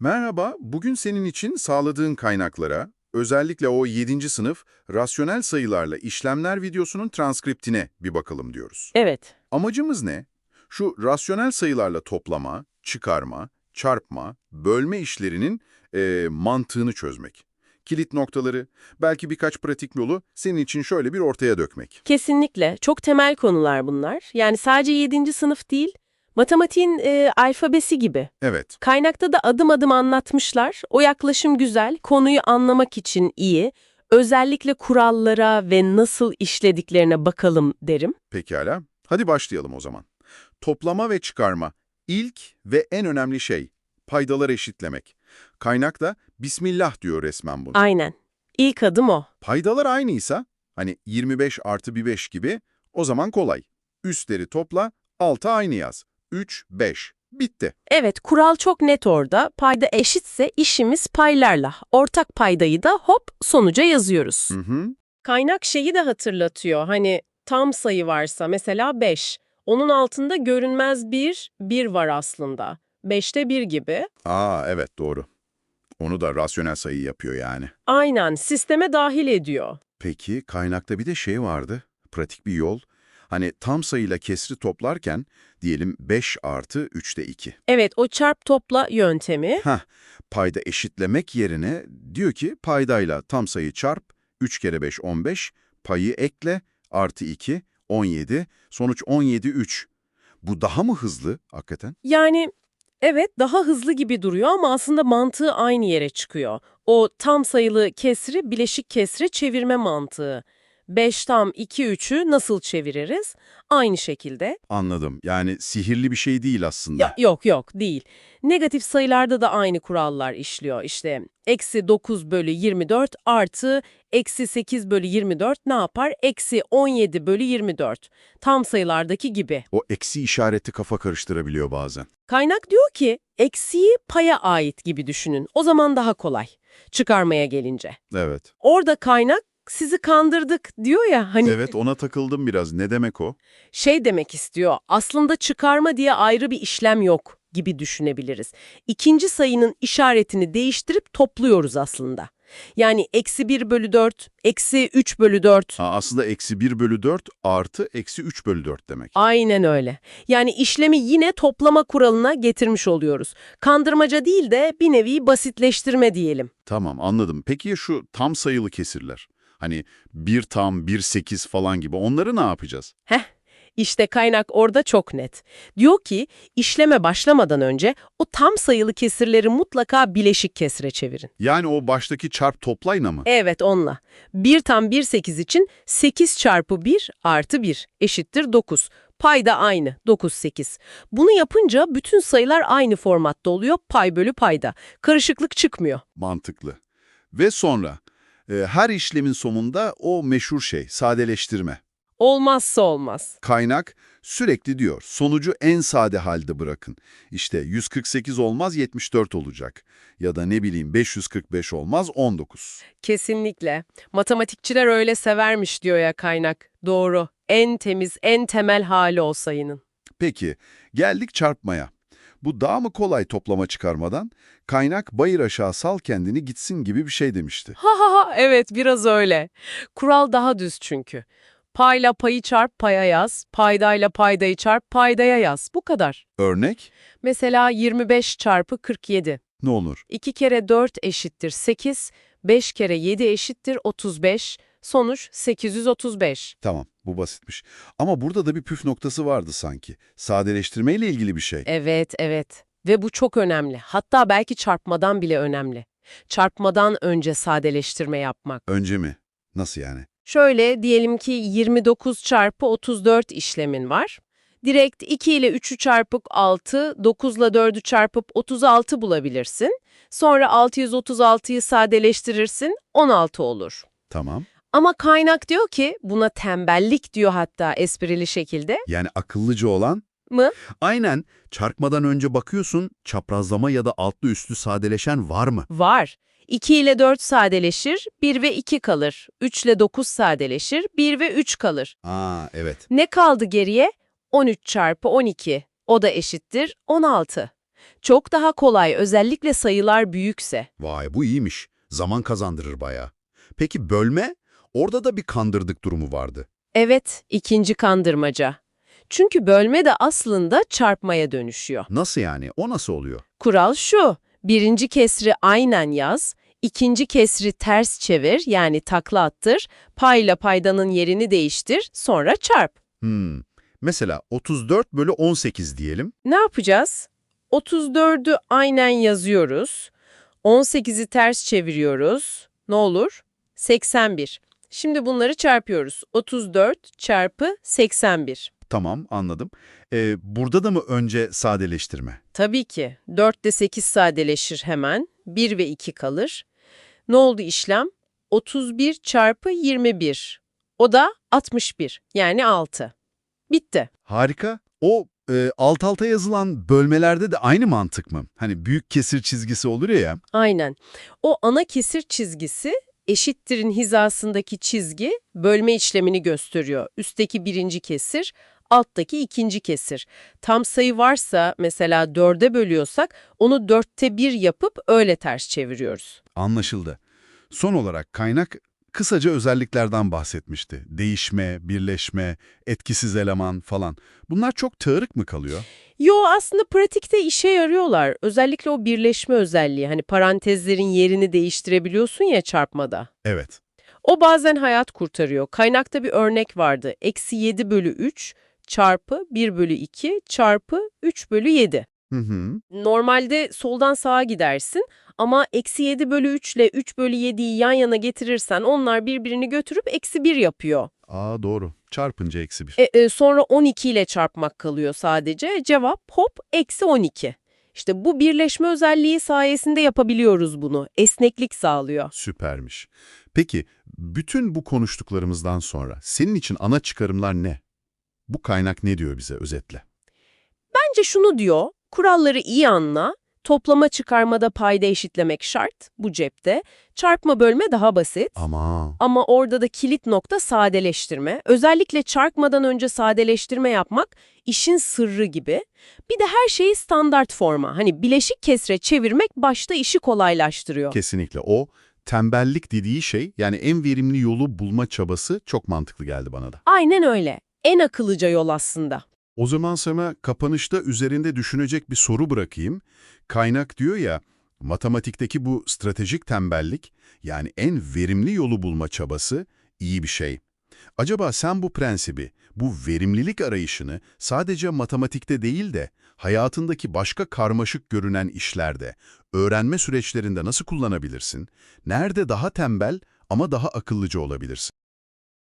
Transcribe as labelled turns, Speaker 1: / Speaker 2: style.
Speaker 1: Merhaba, bugün senin için sağladığın kaynaklara, özellikle o 7. sınıf rasyonel sayılarla işlemler videosunun transkriptine bir bakalım diyoruz.
Speaker 2: Evet.
Speaker 1: Amacımız ne? Şu rasyonel sayılarla toplama, çıkarma, çarpma, bölme işlerinin eee, mantığını çözmek. Kilit noktaları, belki birkaç pratik yolu senin için şöyle bir ortaya dökmek.
Speaker 2: Kesinlikle. Çok temel konular bunlar. Yani sadece 7. sınıf değil, matematiğin e, alfabesi gibi.
Speaker 1: Evet,
Speaker 2: Kaynakta da adım adım anlatmışlar. O yaklaşım güzel, konuyu anlamak için iyi. Özellikle kurallara ve nasıl işlediklerine bakalım derim.
Speaker 1: pekala. Hadi başlayalım o zaman. Toplama ve çıkarma. İlk ve en önemli şey, paydalar eşitlemek. Kaynakta Bismillah diyor resmen bunu.
Speaker 2: Aynen. İlk adım o.
Speaker 1: Paydalar aynıysa, hani 25 artı bir 5 gibi, o zaman kolay. Üstleri topla, alta aynı yaz. 3, 5. Bitti.
Speaker 2: Evet, kural çok net orada. Payda eşitse işimiz paylarla. Ortak paydayı da hop sonuca yazıyoruz.
Speaker 1: Hı hı.
Speaker 2: Kaynak şeyi de hatırlatıyor. Hani tam sayı varsa mesela 5. Onun altında görünmez bir, 1 var aslında. 5'te 1 gibi.
Speaker 1: Aa evet doğru. Onu da rasyonel sayı yapıyor yani.
Speaker 2: Aynen sisteme dahil ediyor.
Speaker 1: Peki kaynakta bir de şey vardı, pratik bir yol. Hani tam sayıyla kesri toplarken diyelim 5 artı 3'te 2.
Speaker 2: Evet o çarp topla yöntemi.
Speaker 1: Heh, payda eşitlemek yerine diyor ki paydayla tam sayı çarp, 3 kere 5 15, payı ekle, artı 2, 17, sonuç 17, 3. Bu daha mı hızlı hakikaten?
Speaker 2: Yani evet daha hızlı gibi duruyor ama aslında mantığı aynı yere çıkıyor. O tam sayılı kesri bileşik kesre çevirme mantığı. 5 tam 2 3'ü nasıl çeviririz? Aynı şekilde.
Speaker 1: Anladım. Yani sihirli bir şey değil aslında.
Speaker 2: Ya, yok yok değil. Negatif sayılarda da aynı kurallar işliyor. İşte eksi 9 bölü 24 artı eksi 8 bölü 24 ne yapar? Eksi 17 bölü 24. Tam sayılardaki gibi.
Speaker 1: O eksi işareti kafa karıştırabiliyor bazen.
Speaker 2: Kaynak diyor ki eksiği paya ait gibi düşünün. O zaman daha kolay. Çıkarmaya gelince.
Speaker 1: Evet.
Speaker 2: Orada kaynak sizi kandırdık diyor ya hani
Speaker 1: Evet ona takıldım biraz. Ne demek o?
Speaker 2: şey demek istiyor. Aslında çıkarma diye ayrı bir işlem yok gibi düşünebiliriz. İkinci sayının işaretini değiştirip topluyoruz aslında. Yani eksi 1 bölü 4, eksi 3 bölü 4.
Speaker 1: Ha, aslında eksi 1 bölü 4 artı eksi 3 bölü 4 demek.
Speaker 2: Aynen öyle. Yani işlemi yine toplama kuralına getirmiş oluyoruz. Kandırmaca değil de bir nevi basitleştirme diyelim.
Speaker 1: Tamam anladım. Peki ya şu tam sayılı kesirler? Hani 1 tam, 1 8 falan gibi onları ne yapacağız?
Speaker 2: Heh, işte kaynak orada çok net. Diyor ki işleme başlamadan önce o tam sayılı kesirleri mutlaka bileşik kesire çevirin.
Speaker 1: Yani o baştaki çarp toplayla mı?
Speaker 2: Evet onunla. 1 tam 1 8 için 8 çarpı 1 artı 1 eşittir 9. Payda aynı 9 8. Bunu yapınca bütün sayılar aynı formatta oluyor pay bölü payda. Karışıklık çıkmıyor.
Speaker 1: Mantıklı. Ve sonra e, her işlemin sonunda o meşhur şey sadeleştirme.
Speaker 2: Olmazsa olmaz.
Speaker 1: Kaynak sürekli diyor sonucu en sade halde bırakın. İşte 148 olmaz 74 olacak. Ya da ne bileyim 545 olmaz 19.
Speaker 2: Kesinlikle. Matematikçiler öyle severmiş diyor ya kaynak. Doğru. En temiz, en temel hali o sayının.
Speaker 1: Peki geldik çarpmaya. Bu daha mı kolay toplama çıkarmadan? Kaynak bayır aşağı sal kendini gitsin gibi bir şey demişti.
Speaker 2: Ha ha ha evet biraz öyle. Kural daha düz çünkü. Payla payı çarp paya yaz, paydayla paydayı çarp paydaya yaz. Bu kadar.
Speaker 1: Örnek
Speaker 2: Mesela 25 çarpı 47.
Speaker 1: ne olur?
Speaker 2: 2 kere 4 eşittir 8, 5 kere 7 eşittir 35. Sonuç 835.
Speaker 1: Tamam bu basitmiş. Ama burada da bir püf noktası vardı sanki. Sadeleştirmeyle ilgili bir şey.
Speaker 2: Evet, evet. Ve bu çok önemli. Hatta belki çarpmadan bile önemli. Çarpmadan önce sadeleştirme yapmak.
Speaker 1: Önce mi? Nasıl yani?
Speaker 2: Şöyle diyelim ki 29 çarpı 34 işlemin var. Direkt 2 ile 3'ü çarpıp 6, 9 ile 4'ü çarpıp 36 bulabilirsin. Sonra 636'yı sadeleştirirsin, 16 olur.
Speaker 1: Tamam.
Speaker 2: Ama kaynak diyor ki, buna tembellik diyor hatta esprili şekilde.
Speaker 1: Yani akıllıca olan
Speaker 2: Mı?
Speaker 1: Aynen. Çarpmadan önce bakıyorsun çaprazlama ya da altlı üstlü sadeleşen var mı?
Speaker 2: Var. 2 ile 4 sadeleşir, 1 ve 2 kalır. 3 ile 9 sadeleşir, 1 ve 3 kalır.
Speaker 1: Aa evet.
Speaker 2: Ne kaldı geriye? 13 çarpı 12. O da eşittir 16. Çok daha kolay özellikle sayılar büyükse.
Speaker 1: Vay bu iyiymiş. Zaman kazandırır bayağı. Peki bölme? Orada da bir kandırdık durumu vardı.
Speaker 2: Evet, ikinci kandırmaca. Çünkü bölme de aslında çarpmaya dönüşüyor.
Speaker 1: Nasıl yani? O nasıl oluyor?
Speaker 2: Kural şu, birinci kesri aynen yaz, ikinci kesri ters çevir yani takla attır, payla paydanın yerini değiştir, sonra çarp.
Speaker 1: Hmm. Mesela 34 bölü 18 diyelim.
Speaker 2: Ne yapacağız? 34'ü aynen yazıyoruz. 18'i ters çeviriyoruz. Ne olur? 81. Şimdi bunları çarpıyoruz. 34 çarpı 81.
Speaker 1: Tamam anladım. Ee, burada da mı önce sadeleştirme?
Speaker 2: Tabii ki. 4 de 8 sadeleşir hemen. 1 ve 2 kalır. Ne oldu işlem? 31 çarpı 21. O da 61. Yani 6. Bitti.
Speaker 1: Harika. O e, alt alta yazılan bölmelerde de aynı mantık mı? Hani büyük kesir çizgisi olur ya ya.
Speaker 2: Aynen. O ana kesir çizgisi eşittirin hizasındaki çizgi bölme işlemini gösteriyor. Üstteki birinci kesir, alttaki ikinci kesir. Tam sayı varsa mesela dörde bölüyorsak onu dörtte bir yapıp öyle ters çeviriyoruz.
Speaker 1: Anlaşıldı. Son olarak kaynak kısaca özelliklerden bahsetmişti. Değişme, birleşme, etkisiz eleman falan. Bunlar çok teorik mı kalıyor?
Speaker 2: Yo aslında pratikte işe yarıyorlar. Özellikle o birleşme özelliği hani parantezlerin yerini değiştirebiliyorsun ya çarpmada.
Speaker 1: Evet.
Speaker 2: O bazen hayat kurtarıyor. Kaynakta bir örnek vardı. Eksi 7 bölü 3 çarpı 1 bölü 2 çarpı 3 bölü 7.
Speaker 1: Hı hı.
Speaker 2: Normalde soldan sağa gidersin ama eksi 7 bölü 3 ile 3 bölü 7'yi yan yana getirirsen onlar birbirini götürüp eksi 1 yapıyor.
Speaker 1: Aa doğru. Çarpınca eksi bir.
Speaker 2: E, e, sonra 12 ile çarpmak kalıyor sadece. Cevap hop eksi 12. İşte bu birleşme özelliği sayesinde yapabiliyoruz bunu. Esneklik sağlıyor.
Speaker 1: Süpermiş. Peki bütün bu konuştuklarımızdan sonra senin için ana çıkarımlar ne? Bu kaynak ne diyor bize özetle?
Speaker 2: Bence şunu diyor, kuralları iyi anla, toplama çıkarmada payda eşitlemek şart, bu cepte, çarpma bölme daha basit.
Speaker 1: Ama
Speaker 2: Ama orada da kilit nokta sadeleştirme. Özellikle çarpmadan önce sadeleştirme yapmak işin sırrı gibi. Bir de her şeyi standart forma. Hani bileşik kesre çevirmek başta işi kolaylaştırıyor.
Speaker 1: kesinlikle o tembellik dediği şey yani en verimli yolu bulma çabası çok mantıklı geldi bana da.
Speaker 2: Aynen öyle. En akıllıca yol aslında.
Speaker 1: O zaman sana kapanışta üzerinde düşünecek bir soru bırakayım. Kaynak diyor ya, matematikteki bu stratejik tembellik, yani en verimli yolu bulma çabası iyi bir şey. Acaba sen bu prensibi, bu verimlilik arayışını sadece matematikte değil de hayatındaki başka karmaşık görünen işlerde, öğrenme süreçlerinde nasıl kullanabilirsin? Nerede daha tembel ama daha akıllıca olabilirsin?